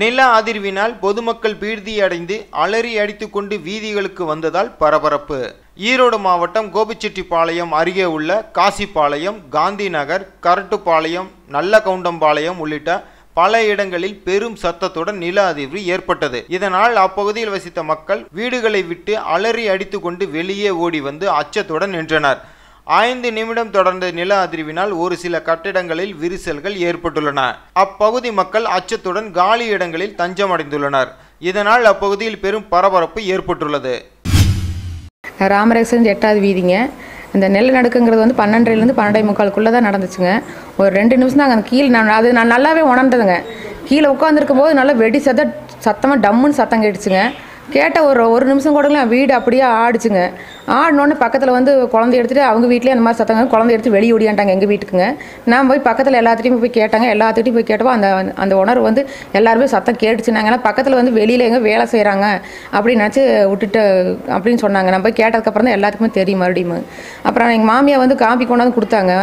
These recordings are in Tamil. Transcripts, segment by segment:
நில அதிர்வினால் பொதுமக்கள் பீதியடைந்து அலறி அடித்துக்கொண்டு வீதிகளுக்கு வந்ததால் பரபரப்பு. ஈரோடு மாவட்டம் கோபிச்செட்டிப்பாளையம் அருகே உள்ள காசிப்பாளையம் காந்தி நகர் கரட்டுப்பாளையம் நல்லகவுண்டம்பாளையம் உள்ளிட்ட பல இடங்களில் பெரும் சத்தத்துடன் நில அதிர்வு ஏற்பட்டது. இதனால் அப்பகுதியில் வசித்த மக்கள் வீடுகளை விட்டு அலறி அடித்துக்கொண்டு வெளியே ஓடி வந்து அச்சத்துடன் நின்றனர். ஐந்து நிமிடம் தொடர்ந்த நில அதிர்வினால் ஒரு சில கட்டிடங்களில் விரிசல்கள் ஏற்பட்டுள்ளன. அப்பகுதி மக்கள் அச்சத்துடன் காலி இடங்களில் தஞ்சமடைந்துள்ளனர். இதனால் அப்பகுதியில் பெரும் பரபரப்பு ஏற்பட்டுள்ளது. ராமரேசன் எட்டாவது வீதிங்க. இந்த நிலநடுக்கங்கிறது வந்து பன்னெண்டுலேருந்து பன்னெண்டே முக்காலுக்குள்ளே தான் நடந்துச்சுங்க. ஒரு ரெண்டு நிமிஷம் தான் அந்த கீழே நான் அது நான் நல்லாவே உணர்ந்ததுங்க. கீழே உட்காந்துருக்கும் போது நல்லா வெடி சத்த சத்தமாக டம்முன்னு சத்தம் கேட்டுச்சுங்க. கேட்ட ஒரு ஒரு நிமிஷம் கூட வீடு அப்படியே ஆடிச்சுங்க. ஆடினோடனே பக்கத்தில் வந்து குழந்தை எடுத்துகிட்டு அவங்க வீட்லேயே அந்த மாதிரி சத்தங்க குழந்தை எடுத்து வெளியே ஓடியாண்டாங்க எங்கள் வீட்டுக்குங்க. நான் போய் பக்கத்தில் எல்லாத்துட்டையும் போய் கேட்டாங்க எல்லாத்துட்டையும் போய் கேட்டப்போ அந்த அந்த உணர்வு வந்து எல்லாருமே சத்தம் கேட்டுச்சுனாங்க ஏன்னா பக்கத்தில் வந்து வெளியில் எங்கே வேலை செய்கிறாங்க அப்படின்னு நினச்சி விட்டுட்டு அப்படின்னு சொன்னாங்க. நான் போய் கேட்டதுக்கப்புறம் தான் எல்லாத்துக்குமே தெரியும் மறுபடியும். அப்புறம் எங்கள் மாமியார் வந்து காப்பி கொண்டாந்து கொடுத்தாங்க.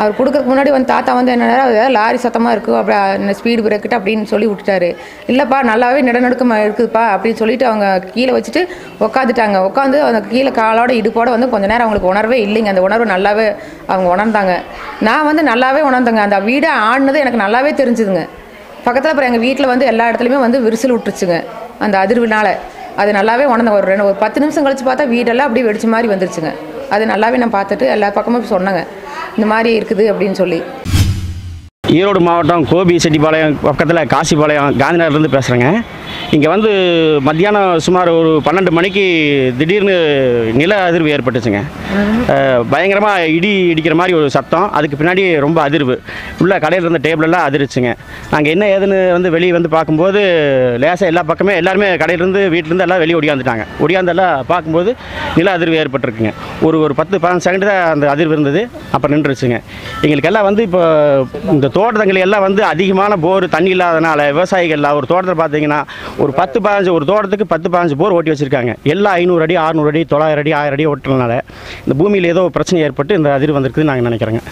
அவர் கொடுக்கறதுக்கு முன்னாடி வந்து தாத்தா வந்து என்ன ஏதாவது லாரி சத்தமாக இருக்குது அப்படி ஸ்பீடு பிரேக்கிட்டு அப்படின்னு சொல்லி விட்டுட்டாரு. இல்லைப்பா நல்லாவே நிலநடுக்கமாக இருக்குதுப்பா அப்படின்னு சொல்லிட்டு அவங்க கீழே வச்சுட்டு உட்காந்துட்டாங்க உட்காந்து அந்த கீழே காலோட இடுப்போட வந்து கொஞ்ச நேரம் அவங்களுக்கு உணர்வே இல்லைங்க. அந்த உணர்வு நல்லாவே அவங்க உணர்ந்தாங்க. நான் வந்து நல்லாவே உணர்ந்தேங்க. அந்த வீடை ஆடினது எனக்கு நல்லாவே தெரிஞ்சுதுங்க. பக்கத்தில் அப்புறம் எங்கள் வீட்டில் வந்து எல்லா இடத்துலையுமே வந்து விரிசல் விட்டுருச்சுங்க அந்த அதிர்வுனால். அது நல்லாவே உணர்ந்தேன் ஒரு ரெண்டு ஒரு பத்து நிமிஷம் கழிச்சு பார்த்தா வீடெல்லாம் அப்படியே வெடிச்ச மாதிரி வந்துருச்சுங்க. அது நல்லாவே நான் பார்த்துட்டு எல்லா பக்கமும் சொன்னேங்க. இந்த மாதிரி இருக்குது அப்படின்னு சொல்லி. ஈரோடு மாவட்டம் கோபி செட்டிப்பாளையம் பக்கத்தில் காசிப்பாளையம் காந்திநகர்லேருந்து பேசுகிறேங்க இங்கே வந்து மத்தியானம் சுமார் ஒரு பன்னெண்டு மணிக்கு திடீர்னு நில அதிர்வு ஏற்பட்டுச்சுங்க. பயங்கரமாக இடி இடிக்கிற மாதிரி ஒரு சத்தம். அதுக்கு பின்னாடி ரொம்ப அதிர்வு. உள்ள கடையில் இருந்த டேபிளெல்லாம் அதிர்ச்சுங்க. நாங்கள் என்ன ஏதுன்னு வந்து வெளியே வந்து பார்க்கும்போது லேசாக எல்லா பக்கமே எல்லாருமே கடையிலேருந்து வீட்டிலேருந்து எல்லாம் வெளியே ஒடியாந்துட்டாங்க. ஒடியாந்தெல்லாம் பார்க்கும்போது நில அதிர்வு ஏற்பட்டிருக்குங்க. ஒரு ஒரு பத்து பதினஞ்சு செகண்ட் தான் அந்த அதிர்வு இருந்தது. அப்புறம் நின்றுச்சுங்க. எங்களுக்கு எல்லாம் வந்து இப்போ இந்த தோட்டங்கள் எல்லாம் வந்து அதிகமான போர் தண்ணி இல்லாதனால விவசாயிகள்லாம் ஒரு தோட்டத்தில் பார்த்தீங்கன்னா ஒரு பத்து பதினஞ்சு ஒரு தோட்டத்துக்கு பத்து பதினஞ்சு போர் ஓட்டி வச்சுருக்காங்க. எல்லாம் ஐநூறு அடி அறுநூறு அடி தொள்ளாயிரம் அடி ஆயிரம் அடி ஓட்டுறதுனால இந்த பூமியில் ஏதோ பிரச்சனை ஏற்பட்டு இந்த அதிர் வந்திருக்குதுன்னு நாங்கள் நினைக்கிறோங்க.